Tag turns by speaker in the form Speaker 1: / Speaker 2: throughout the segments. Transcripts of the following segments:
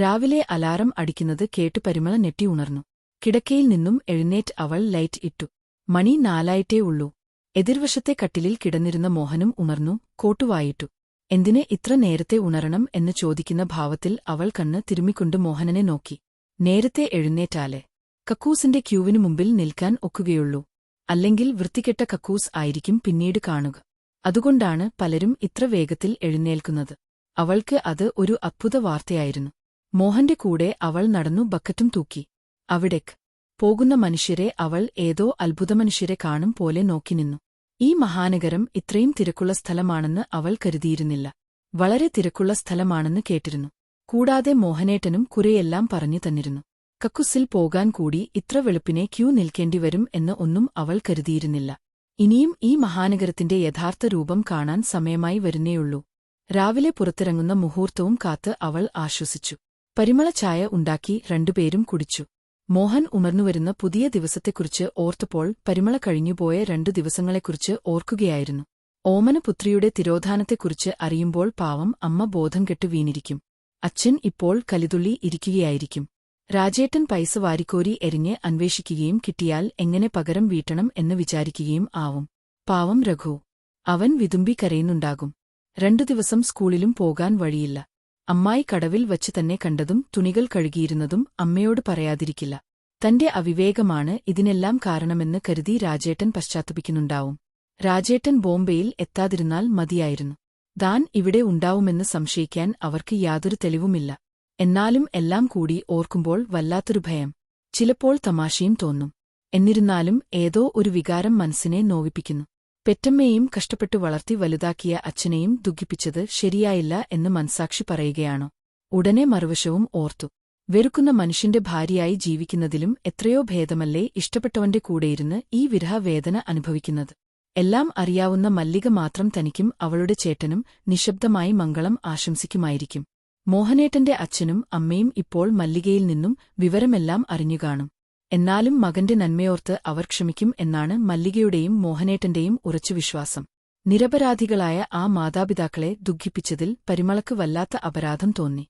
Speaker 1: രാവിലെ അലാറം അടിക്കുന്നത് കേട്ട് പരിമള നെറ്റി ഉണർന്നു. കിടക്കയിൽ നിന്നും എഴുന്നേറ്റ് അവൾ ലൈറ്റ് ഇട്ടു. മണി നാലായിട്ടേ ഉള്ളൂ. എതിർവശത്തെ കട്ടിലിൽ കിടന്നിരുന്ന മോഹനും ഉണർന്നു കോട്ടുവായിട്ടു. എന്തിനെ ഇത്ര നേരത്തെ ഉണരണം എന്ന് ചോദിക്കുന്ന ഭാവത്തിൽ അവൾ കണ്ണ് തിരുമ്മിക്കൊണ്ട് മോഹനനെ നോക്കി. നേരത്തെ എഴുന്നേറ്റാലേ. കക്കൂസിന്റെ ക്യൂവിനു മുമ്പിൽ നിൽക്കാൻ ഒക്കുകയുള്ളൂ. അല്ലെങ്കിൽ വൃത്തികെട്ട കക്കൂസ് ആയിരിക്കും പിന്നീട് കാണുക. അതുകൊണ്ടാണ് പലരും ഇത്ര വേഗത്തിൽ എഴുന്നേൽക്കുന്നത്. അവൾക്ക് അത് ഒരു അത്ഭുത വാർത്തയായിരുന്നു. മോഹന്റെ കൂടെ അവൾ നടന്നു ബക്കറ്റും തൂക്കി. അവിടേക്ക് പോകുന്ന മനുഷ്യരെ അവൾ ഏതോ അത്ഭുതമനുഷ്യരെ കാണും പോലെ നോക്കി നിന്നു. ഈ മഹാനഗരം ഇത്രയും തിരക്കുള്ള സ്ഥലമാണെന്ന് അവൾ കരുതിയിരുന്നില്ല. വളരെ തിരക്കുള്ള സ്ഥലമാണെന്ന് കേട്ടിരുന്നു. കൂടാതെ മോഹനേട്ടനും കുറെയെല്ലാം പറഞ്ഞു തന്നിരുന്നു. കക്കുസിൽ പോകാൻ കൂടി ഇത്ര വെളുപ്പിനെ ക്യൂ നിൽക്കേണ്ടിവരും എന്ന് ഒന്നും അവൾ കരുതിയിരുന്നില്ല. ഇനിയും ഈ മഹാനഗരത്തിന്റെ യഥാർത്ഥ രൂപം കാണാൻ സമയമായി വരുന്നേയുള്ളൂ. രാവിലെ പുറത്തിറങ്ങുന്ന മുഹൂർത്തവും കാത്ത് അവൾ ആശ്വസിച്ചു. പരിമള ചായ ഉണ്ടാക്കി രണ്ടുപേരും കുടിച്ചു. മോഹൻ ഉണർന്നുവരുന്ന പുതിയ ദിവസത്തെക്കുറിച്ച് ഓർത്തപ്പോൾ പരിമള കഴിഞ്ഞുപോയ രണ്ടു ദിവസങ്ങളെക്കുറിച്ച് ഓർക്കുകയായിരുന്നു. ഓമനപുത്രിയുടെ തിരോധാനത്തെക്കുറിച്ച് അറിയുമ്പോൾ പാവം അമ്മ ബോധം കെട്ടു വീണിരിക്കും. അച്ഛൻ ഇപ്പോൾ കലിതുള്ളി ഇരിക്കുകയായിരിക്കും. രാജേട്ടൻ പൈസ വാരിക്കോരി എരിഞ്ഞ് അന്വേഷിക്കുകയും കിട്ടിയാൽ എങ്ങനെ പകരം വീട്ടണം എന്ന് വിചാരിക്കുകയും ആവും. പാവം രഘു. അവൻ വിതുമ്പി കരയുന്നുണ്ടാകും രണ്ടു ദിവസം സ്കൂളിലും പോകാൻ വഴിയില്ല. അമ്മായി കടവിൽ വച്ച് തന്നെ കണ്ടതും തുണികൾ കഴുകിയിരുന്നതും അമ്മയോട് പറയാതിരിക്കില്ല. തന്റെ അവിവേകമാണ് ഇതിനെല്ലാം കാരണമെന്ന് കരുതി രാജേട്ടൻ പശ്ചാത്തപിക്കുന്നുണ്ടാവും. രാജേട്ടൻ ബോംബെയിൽ എത്താതിരുന്നാൽ മതിയായിരുന്നു. താൻ ഇവിടെ ഉണ്ടാവുമെന്ന് സംശയിക്കാൻ അവർക്ക് യാതൊരു തെളിവുമില്ല. എന്നാലും എല്ലാം കൂടി ഓർക്കുമ്പോൾ വല്ലാത്തൊരു ഭയം. ചിലപ്പോൾ തമാശയും തോന്നും. എന്നിരുന്നാലും ഏതോ ഒരു വികാരം മനസ്സിനെ നോവിപ്പിക്കുന്നു. പെറ്റമ്മയെയും കഷ്ടപ്പെട്ടു വളർത്തി വലുതാക്കിയ അച്ഛനെയും ദുഃഖിപ്പിച്ചത് ശരിയായില്ല എന്ന് മനസാക്ഷി പറയുകയാണോ. ഉടനെ മറുവശവും ഓർത്തു. വെറുക്കുന്ന മനുഷ്യന്റെ ഭാര്യയായി ജീവിക്കുന്നതിലും എത്രയോ ഭേദമല്ലേ ഇഷ്ടപ്പെട്ടവന്റെ കൂടെയിരുന്ന് ഈ വിരഹവേദന അനുഭവിക്കുന്നത്. എല്ലാം അറിയാവുന്ന മല്ലിക മാത്രം തനിക്കും അവളുടെ ചേട്ടനും നിശബ്ദമായി മംഗളം ആശംസിക്കുമായിരിക്കും. മോഹനേട്ടന്റെ അച്ഛനും അമ്മയും ഇപ്പോൾ മല്ലികയിൽ നിന്നും വിവരമെല്ലാം അറിഞ്ഞുകാണും. എന്നാലും മകന്റെ നന്മയോർത്ത് അവർ ക്ഷമിക്കും എന്നാണ് മല്ലികയുടെയും മോഹനേട്ടന്റെയും ഉറച്ചു വിശ്വാസം നിരപരാധികളായ ആ മാതാപിതാക്കളെ ദുഃഖിപ്പിച്ചതിൽ പരിമളക്ക് വല്ലാത്ത അപരാധം തോന്നി.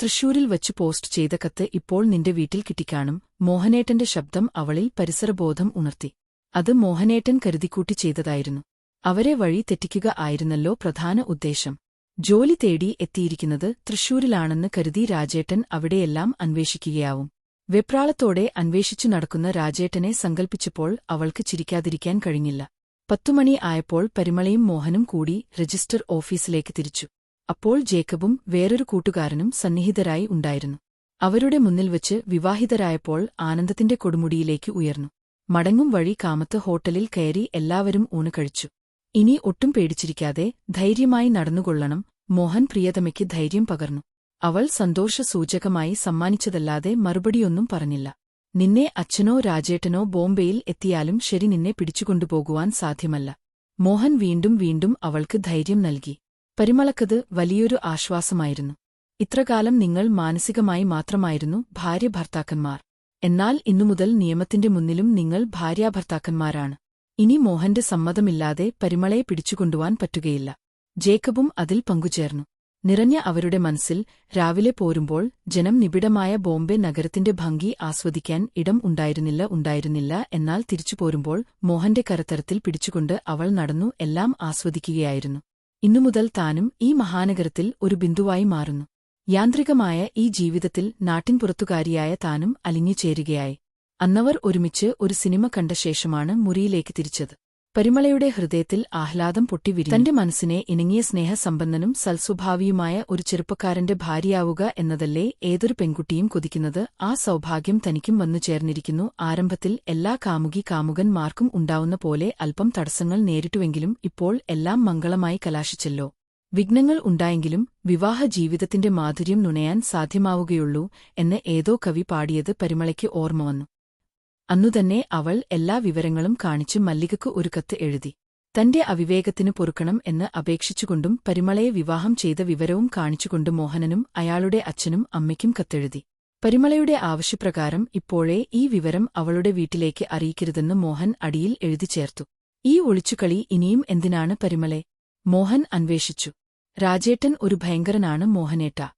Speaker 1: തൃശൂരിൽ വച്ചു പോസ്റ്റ് ചെയ്ത കത്ത് ഇപ്പോൾ നിന്റെ വീട്ടിൽ കിട്ടിക്കാണും മോഹനേട്ടന്റെ ശബ്ദം അവളിൽ പരിസരബോധം ഉണർത്തി. അത് മോഹനേട്ടൻ കരുതിക്കൂട്ടി ചെയ്തതായിരുന്നു. അവരെ വഴി തെറ്റിക്കുക ആയിരുന്നല്ലോ പ്രധാന ഉദ്ദേശം. ജോലി തേടി എത്തിയിരിക്കുന്നത് തൃശൂരിലാണെന്ന് കരുതി രാജേട്ടൻ അവിടെയെല്ലാം അന്വേഷിക്കുകയാവും. വെപ്രാളത്തോടെ അന്വേഷിച്ചു നടക്കുന്ന രാജേട്ടനെ സങ്കൽപ്പിച്ചപ്പോൾ അവൾക്ക് ചിരിക്കാതിരിക്കാൻ കഴിഞ്ഞില്ല. പത്തുമണി ആയപ്പോൾ പരിമളയും മോഹനും കൂടി രജിസ്റ്റർ ഓഫീസിലേക്ക് തിരിച്ചു. അപ്പോൾ ജേക്കബും വേറൊരു കൂട്ടുകാരനും സന്നിഹിതരായി ഉണ്ടായിരുന്നു. അവരുടെ മുന്നിൽ വച്ച് വിവാഹിതരായപ്പോൾ ആനന്ദത്തിന്റെ കൊടുമുടിയിലേക്ക് ഉയർന്നു. മടങ്ങും വഴി കാമത്ത് ഹോട്ടലിൽ കയറി എല്ലാവരും ഊണ് കഴിച്ചു. ഇനി ഒട്ടും പേടിച്ചിരിക്കാതെ ധൈര്യമായി നടന്നുകൊള്ളണം. മോഹൻ പ്രിയതമയ്ക്ക് ധൈര്യം പകർന്നു. അവൾ സന്തോഷസൂചകമായി സമ്മാനിച്ചതല്ലാതെ മറുപടിയൊന്നും പറഞ്ഞില്ല. നിന്നെ അച്ഛനോ രാജേട്ടനോ ബോംബെയിൽ എത്തിയാലും ശരി നിന്നെ പിടിച്ചുകൊണ്ടുപോകുവാൻ സാധ്യമല്ല. മോഹൻ വീണ്ടും വീണ്ടും അവൾക്ക് ധൈര്യം നൽകി. പരിമളക്കത് വലിയൊരു ആശ്വാസമായിരുന്നു. ഇത്രകാലം നിങ്ങൾ മാനസികമായി മാത്രമായിരുന്നു ഭാര്യ ഭർത്താക്കന്മാർ. എന്നാൽ ഇന്നുമുതൽ നിയമത്തിന്റെ മുന്നിലും നിങ്ങൾ ഭാര്യാഭർത്താക്കന്മാരാണ് ഇനി മോഹന്റെ സമ്മതമില്ലാതെ പരിമളയെ പിടിച്ചുകൊണ്ടുവാൻ പറ്റുകയില്ല. ജേക്കബും അതിൽ പങ്കുചേർന്നു. നിറഞ്ഞ അവരുടെ മനസ്സിൽ രാവിലെ പോരുമ്പോൾ ജനം നിബിഡമായ ബോംബെ നഗരത്തിന്റെ ഭംഗി ആസ്വദിക്കാൻ ഇടം ഉണ്ടായിരുന്നില്ല ഉണ്ടായിരുന്നില്ല എന്നാൽ തിരിച്ചു പോരുമ്പോൾ മോഹന്റെ കരത്തരത്തിൽ പിടിച്ചുകൊണ്ട് അവൾ നടന്നു എല്ലാം ആസ്വദിക്കുകയായിരുന്നു. ഇന്നുമുതൽ താനും ഈ മഹാനഗരത്തിൽ ഒരു ബിന്ദുവായി മാറുന്നു. യാന്ത്രികമായ ഈ ജീവിതത്തിൽ നാട്ടിൻപുറത്തുകാരിയായ താനും അലിഞ്ഞു ചേരുകയായി അന്നവർ ഒരുമിച്ച് ഒരു സിനിമ കണ്ട ശേഷമാണ് മുറിയിലേക്ക് തിരിച്ചത്. പരിമളയുടെ ഹൃദയത്തിൽ ആഹ്ലാദം പൊട്ടിവിരി തന്റെ മനസ്സിനെ ഇണങ്ങിയ സ്നേഹസമ്പന്നനും സൽസ്വഭാവിയുമായ ഒരു ചെറുപ്പക്കാരന്റെ ഭാര്യയാവുക എന്നതല്ലേ ഏതൊരു പെൺകുട്ടിയും കൊതിക്കുന്നത്. ആ സൗഭാഗ്യം തനിക്കും വന്നു ചേർന്നിരിക്കുന്നു. ആരംഭത്തിൽ എല്ലാ കാമുകി കാമുകന്മാർക്കും ഉണ്ടാവുന്ന പോലെ അല്പം തടസ്സങ്ങൾ നേരിട്ടുവെങ്കിലും ഇപ്പോൾ എല്ലാം മംഗളമായി കലാശിച്ചല്ലോ. വിഘ്നങ്ങൾ ഉണ്ടായെങ്കിലും വിവാഹ ജീവിതത്തിന്റെ മാധുര്യം നുണയാൻ സാധ്യമാവുകയുള്ളൂ എന്ന് ഏതോ കവി പാടിയത് പരിമളയ്ക്ക് ഓർമ്മ വന്നു. അന്നുതന്നെ അവൾ എല്ലാ വിവരങ്ങളും കാണിച്ച് മല്ലികയ്ക്ക് ഒരു കത്ത് എഴുതി. തന്റെ അവിവേകത്തിന് പൊറുക്കണം എന്ന് അപേക്ഷിച്ചുകൊണ്ടും പരിമളയെ വിവാഹം ചെയ്ത വിവരവും കാണിച്ചുകൊണ്ട് മോഹനനും അയാളുടെ അച്ഛനും അമ്മയ്ക്കും കത്തെഴുതി. പരിമളയുടെ ആവശ്യപ്രകാരം ഇപ്പോഴേ ഈ വിവരം അവളുടെ വീട്ടിലേക്ക് അറിയിക്കരുതെന്ന് മോഹൻ അടിയിൽ എഴുതി ചേർത്തു. ഈ ഒളിച്ചുകളി ഇനിയും എന്തിനാണ് പരിമളെ? മോഹൻ അന്വേഷിച്ചു. രാജേട്ടൻ ഒരു ഭയങ്കരനാണ് മോഹനേട്ട.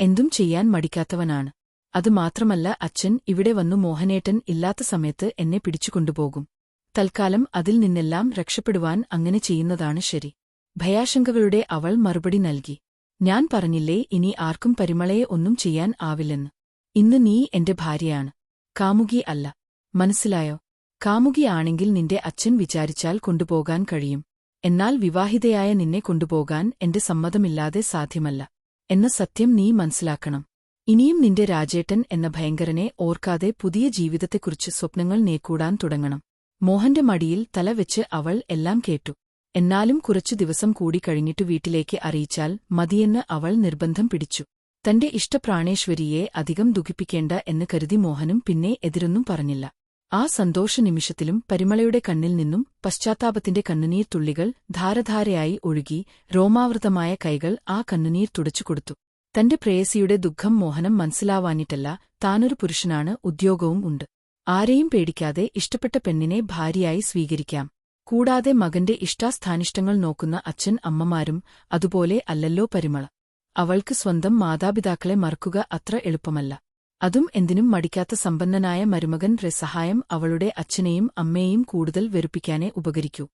Speaker 1: എന്തും ചെയ്യാൻ മടിക്കാത്തവനാണ്. അതുമാത്രമല്ല അച്ഛൻ ഇവിടെ വന്നു മോഹനേട്ടൻ ഇല്ലാത്ത സമയത്ത് എന്നെ പിടിച്ചുകൊണ്ടുപോകും. തൽക്കാലം അതിൽ നിന്നെല്ലാം രക്ഷപ്പെടുവാൻ അങ്ങനെ ചെയ്യുന്നതാണ് ശരി. ഭയാശങ്കകളുടെ അവൾ മറുപടി നൽകി. ഞാൻ പറഞ്ഞില്ലേ ഇനി ആർക്കും പരിമളയെ ഒന്നും ചെയ്യാൻ ആവില്ലെന്ന്. ഇന്ന് നീ എന്റെ ഭാര്യയാണ്. കാമുകി അല്ല. മനസ്സിലായോ? കാമുകിയാണെങ്കിൽ നിന്റെ അച്ഛൻ വിചാരിച്ചാൽ കൊണ്ടുപോകാൻ കഴിയും. എന്നാൽ വിവാഹിതയായ നിന്നെ കൊണ്ടുപോകാൻ എന്റെ സമ്മതമില്ലാതെ സാധ്യമല്ല. എന്ന സത്യം നീ മനസ്സിലാക്കണം. ഇനിയും നിന്റെ രാജേട്ടൻ എന്ന ഭയങ്കരനെ ഓർക്കാതെ പുതിയ ജീവിതത്തെക്കുറിച്ച് സ്വപ്നങ്ങൾ നേക്കൂടാൻ തുടങ്ങണം. മോഹന്റെ മടിയിൽ തല വെച്ച് അവൾ എല്ലാം കേട്ടു. എന്നാലും കുറച്ചു ദിവസം കൂടി കഴിഞ്ഞിട്ടു വീട്ടിലേക്ക് അറിയിച്ചാൽ മതിയെന്ന് അവൾ നിർബന്ധം പിടിച്ചു. തന്റെ ഇഷ്ടപ്രാണേശ്വരിയെ അധികം ദുഃഖിപ്പിക്കേണ്ട എന്ന് കരുതി മോഹനും പിന്നെ എതിരൊന്നും പറഞ്ഞില്ല. ആ സന്തോഷ നിമിഷത്തിലും പരിമളയുടെ കണ്ണിൽ നിന്നും പശ്ചാത്താപത്തിന്റെ കണ്ണുനീർ തുള്ളികൾ ധാരധാരയായി ഒഴുകി രോമാവൃതമായ കൈകൾ ആ കണ്ണുനീർ തുടച്ചുകൊടുത്തു തന്റെ പ്രേയസിയുടെ ദുഃഖം മോഹനം മനസ്സിലാവാനിട്ടല്ല താനൊരു പുരുഷനാണ് ഉദ്യോഗവും ഉണ്ട്. ആരെയും പേടിക്കാതെ ഇഷ്ടപ്പെട്ട പെണ്ണിനെ ഭാര്യയായി സ്വീകരിക്കാം. കൂടാതെ മകന്റെ ഇഷ്ടാസ്ഥാനിഷ്ടങ്ങൾ നോക്കുന്ന അച്ഛൻ അമ്മമാരും അതുപോലെ അല്ലല്ലോ പരിമള. അവൾക്ക് സ്വന്തം മാതാപിതാക്കളെ മറക്കുക അത്ര എളുപ്പമല്ല. അതും എന്തിനും മടിക്കാത്ത സമ്പന്നനായ മരുമകൻ രസഹായം അവളുടെ അച്ഛനെയും അമ്മയെയും കൂടുതൽ വെറുപ്പിക്കാനേ ഉപകരിക്കൂ.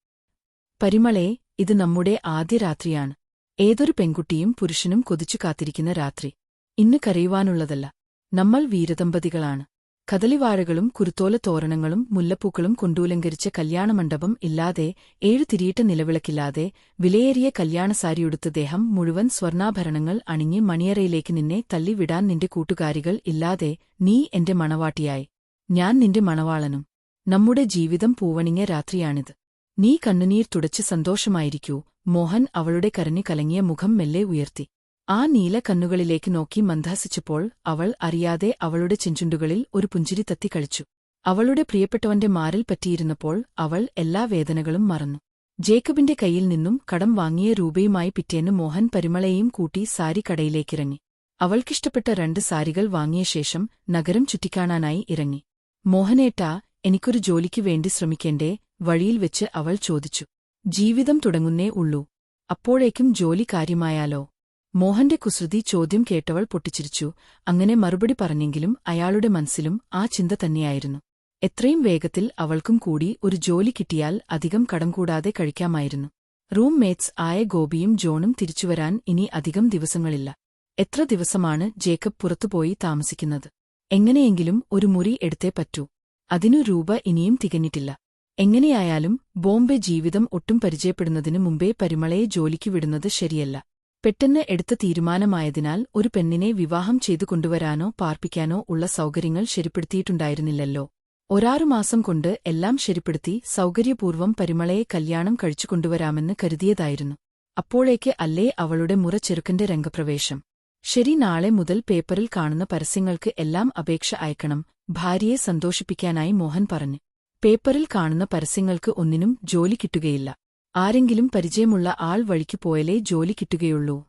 Speaker 1: പരിമളേ ഇത് നമ്മുടെ ആദ്യ രാത്രിയാണ്. ഏതൊരു പെൺകുട്ടിയും പുരുഷനും കൊതിച്ചു കാത്തിരിക്കുന്ന രാത്രി. ഇന്ന് കരയുവാനുള്ളതല്ല. നമ്മൾ വീരദമ്പതികളാണ്. കദളിവാഴകളും കുരുത്തോല തോരണങ്ങളും മുല്ലപ്പൂക്കളും കൊണ്ടൂലങ്കരിച്ച കല്യാണമണ്ഡപം ഇല്ലാതെ ഏഴു തിരിയിട്ട നിലവിളക്കില്ലാതെ വിലയേറിയ കല്യാണസാരിയുടുത്ത ദേഹം മുഴുവൻ സ്വർണാഭരണങ്ങൾ അണിഞ്ഞ് മണിയറയിലേക്ക് നിന്നെ തള്ളിവിടാൻ നിന്റെ കൂട്ടുകാരികൾ ഇല്ലാതെ നീ എന്റെ മണവാട്ടിയായി. ഞാൻ നിന്റെ മണവാളനും. നമ്മുടെ ജീവിതം പൂവണിഞ്ഞ രാത്രിയാണിത്. നീ കണ്ണുനീർ തുടച്ച് സന്തോഷമായിരിക്കൂ. മോഹൻ അവളുടെ കരഞ്ഞു കലങ്ങിയ മുഖം മെല്ലെ ഉയർത്തി. ആ നീല കണ്ണുകളിലേക്ക് നോക്കി മന്ദഹസിച്ചപ്പോൾ അവൾ അറിയാതെ അവളുടെ ചെഞ്ചുണ്ടുകളിൽ ഒരു പുഞ്ചിരി തത്തിക്കളിച്ചു അവളുടെ പ്രിയപ്പെട്ടവന്റെ മാറിൽ പറ്റിയിരുന്നപ്പോൾ അവൾ എല്ലാ വേദനകളും മറന്നു. ജേക്കബിന്റെ കൈയിൽ നിന്നും കടം വാങ്ങിയ രൂപയുമായി പിറ്റേന്ന് മോഹൻ പരിമളയെയും കൂട്ടി സാരി കടയിലേക്കിറങ്ങി. അവൾക്കിഷ്ടപ്പെട്ട രണ്ട് സാരികൾ വാങ്ങിയ ശേഷം നഗരം ചുറ്റിക്കാണാനായി ഇറങ്ങി. മോഹനേട്ടാ എനിക്കൊരു ജോലിക്കു വേണ്ടി ശ്രമിക്കേണ്ടേ? വഴിയിൽ വെച്ച് അവൾ ചോദിച്ചു. ജീവിതം തുടങ്ങുന്നേ ഉള്ളൂ. അപ്പോഴേക്കും ജോലി കാര്യമായാലോ? മോഹന്റെ കുസൃതി ചോദ്യം കേട്ടവൾ പൊട്ടിച്ചിരിച്ചു. അങ്ങനെ മറുപടി പറഞ്ഞെങ്കിലും അയാളുടെ മനസ്സിലും ആ ചിന്ത തന്നെയായിരുന്നു. എത്രയും വേഗത്തിൽ അവൾക്കും കൂടി ഒരു ജോലി കിട്ടിയാൽ അധികം കടം കൂടാതെ കഴിക്കാമായിരുന്നു. റൂം മേറ്റ്സ് ആയ ഗോപിയും ജോണും തിരിച്ചുവരാൻ ഇനി അധികം ദിവസങ്ങളില്ല. എത്ര ദിവസമാണ് ജേക്കബ് പുറത്തുപോയി താമസിക്കുന്നത്? എങ്ങനെയെങ്കിലും ഒരു മുറി എടുത്തേ പറ്റൂ. അതിനു രൂപ ഇനിയും തികഞ്ഞിട്ടില്ല. എങ്ങനെയായാലും ബോംബെ ജീവിതം ഒട്ടും പരിചയപ്പെടുന്നതിനു മുമ്പേ പരിമളയെ ജോലിക്ക് വിടുന്നത് ശരിയല്ല. പെട്ടെന്ന് എടുത്ത തീരുമാനമായതിനാൽ ഒരു പെണ്ണിനെ വിവാഹം ചെയ്തു കൊണ്ടുവരാനോ പാർപ്പിക്കാനോ ഉള്ള സൗകര്യങ്ങൾ ശരിപ്പെടുത്തിയിട്ടുണ്ടായിരുന്നില്ലല്ലോ. ഒരാറുമാസം കൊണ്ട് എല്ലാം ശരിപ്പെടുത്തി സൗകര്യപൂർവം പരിമളയെ കല്യാണം കഴിച്ചു കൊണ്ടുവരാമെന്ന് കരുതിയതായിരുന്നു. അപ്പോഴേക്ക് അല്ലേ അവളുടെ മുറ ചെറുക്കന്റെ രംഗപ്രവേശം. ശരി നാളെ മുതൽ പേപ്പറിൽ കാണുന്ന പരസ്യങ്ങൾക്ക് എല്ലാം അപേക്ഷ അയക്കണം ഭാര്യയെ സന്തോഷിപ്പിക്കാനായി മോഹൻ പറഞ്ഞു. പേപ്പറിൽ കാണുന്ന പരസ്യങ്ങൾക്ക് ഒന്നിനും ജോലി കിട്ടുകയില്ല. ആരെങ്കിലും പരിചയമുള്ള ആൾ വഴിക്കു പോയാലേ ജോലി കിട്ടുകയുള്ളൂ.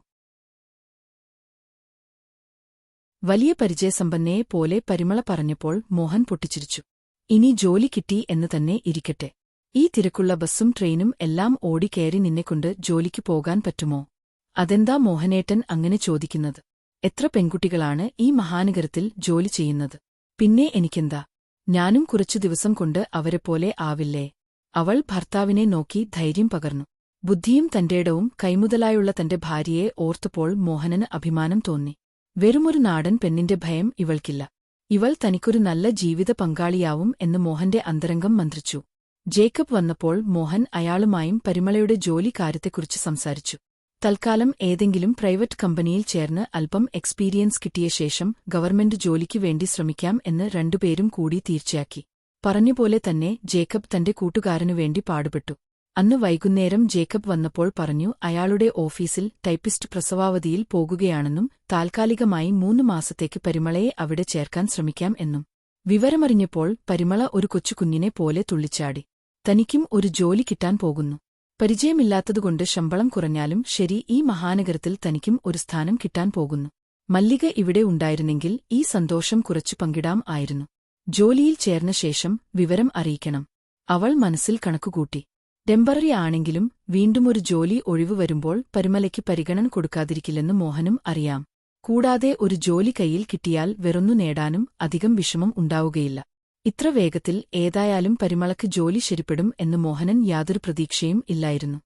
Speaker 1: വലിയ പരിചയസമ്പന്നയെ പോലെ പരിമള പറഞ്ഞപ്പോൾ മോഹൻ പൊട്ടിച്ചിരിച്ചു. ഇനി ജോലി കിട്ടി എന്ന് തന്നെ ഇരിക്കട്ടെ. ഈ തിരക്കുള്ള ബസ്സും ട്രെയിനും എല്ലാം ഓടിക്കേറി നിന്നെക്കൊണ്ട് ജോലിക്ക് പോകാൻ പറ്റുമോ? അതെന്താ മോഹനേട്ടൻ അങ്ങനെ ചോദിക്കുന്നത്? എത്ര പെൺകുട്ടികളാണ് ഈ മഹാനഗരത്തിൽ ജോലി ചെയ്യുന്നത്? പിന്നെ എനിക്കെന്താ? ഞാനും കുറച്ചു ദിവസം കൊണ്ട് അവരെപ്പോലെ ആവില്ലേ? അവൾ ഭർത്താവിനെ നോക്കി ധൈര്യം പകർന്നു. ബുദ്ധിയും തന്റേടവും കൈമുതലായുള്ള തന്റെ ഭാര്യയെ ഓർത്തപ്പോൾ മോഹനന് അഭിമാനം തോന്നി. വെറുമൊരു നാടൻ പെണ്ണിന്റെ ഭയം ഇവൾക്കില്ല. ഇവൾ തനിക്കൊരു നല്ല ജീവിത പങ്കാളിയാവും എന്ന് മോഹന്റെ അന്തരംഗം മന്ത്രിച്ചു. ജേക്കബ് വന്നപ്പോൾ മോഹൻ അയാളുമായും പരിമളയുടെ ജോലി കാര്യത്തെക്കുറിച്ച് സംസാരിച്ചു. തൽക്കാലം ഏതെങ്കിലും പ്രൈവറ്റ് കമ്പനിയിൽ ചേർന്ന് അല്പം എക്സ്പീരിയൻസ് കിട്ടിയ ശേഷം ഗവൺമെന്റ് ജോലിക്കു വേണ്ടി ശ്രമിക്കാം എന്ന് രണ്ടുപേരും കൂടി തീർച്ചയാക്കി. പറഞ്ഞുപോലെ തന്നെ ജേക്കബ് തന്റെ കൂട്ടുകാരനുവേണ്ടി പാടുപെട്ടു. അന്ന് വൈകുന്നേരം ജേക്കബ് വന്നപ്പോൾ പറഞ്ഞു അയാളുടെ ഓഫീസിൽ ടൈപ്പിസ്റ്റ് പ്രസവാവധിയിൽ പോകുകയാണെന്നും താൽക്കാലികമായി മൂന്ന് മാസത്തേക്ക് പരിമളയെ അവിടെ ചേർക്കാൻ ശ്രമിക്കാം എന്നും. വിവരമറിഞ്ഞപ്പോൾ പരിമള ഒരു കൊച്ചുകുഞ്ഞിനെ പോലെ തുള്ളിച്ചാടി. തനിക്കും ഒരു ജോലി കിട്ടാൻ പോകുന്നു. പരിചയമില്ലാത്തതുകൊണ്ട് ശമ്പളം കുറഞ്ഞാലും ശരി ഈ മഹാനഗരത്തിൽ തനിക്കും ഒരു സ്ഥാനം കിട്ടാൻ പോകുന്നു. മല്ലിക ഇവിടെ ഉണ്ടായിരുന്നെങ്കിൽ ഈ സന്തോഷം കുറച്ചു പങ്കിടാം ആയിരുന്നു. ജോലിയിൽ ചേർന്ന ശേഷം വിവരം അറിയിക്കണം. അവൾ മനസ്സിൽ കണക്കുകൂട്ടി. ടെമ്പററി ആണെങ്കിലും വീണ്ടുമൊരു ജോലി ഒഴിവു വരുമ്പോൾ പരിമലയ്ക്ക് പരിഗണന കൊടുക്കാതിരിക്കില്ലെന്ന് മോഹനും അറിയാം. കൂടാതെ ഒരു ജോലി കയ്യിൽ കിട്ടിയാൽ വെറൊന്നു നേടാനും അധികം വിഷമം ഉണ്ടാവുകയില്ല. ഇത്ര വേഗത്തിൽ ഏതായാലും പരിമളക്ക് ജോലി ശരിപ്പെടും എന്ന് മോഹനൻ യാതൊരു പ്രതീക്ഷയും ഇല്ലായിരുന്നു.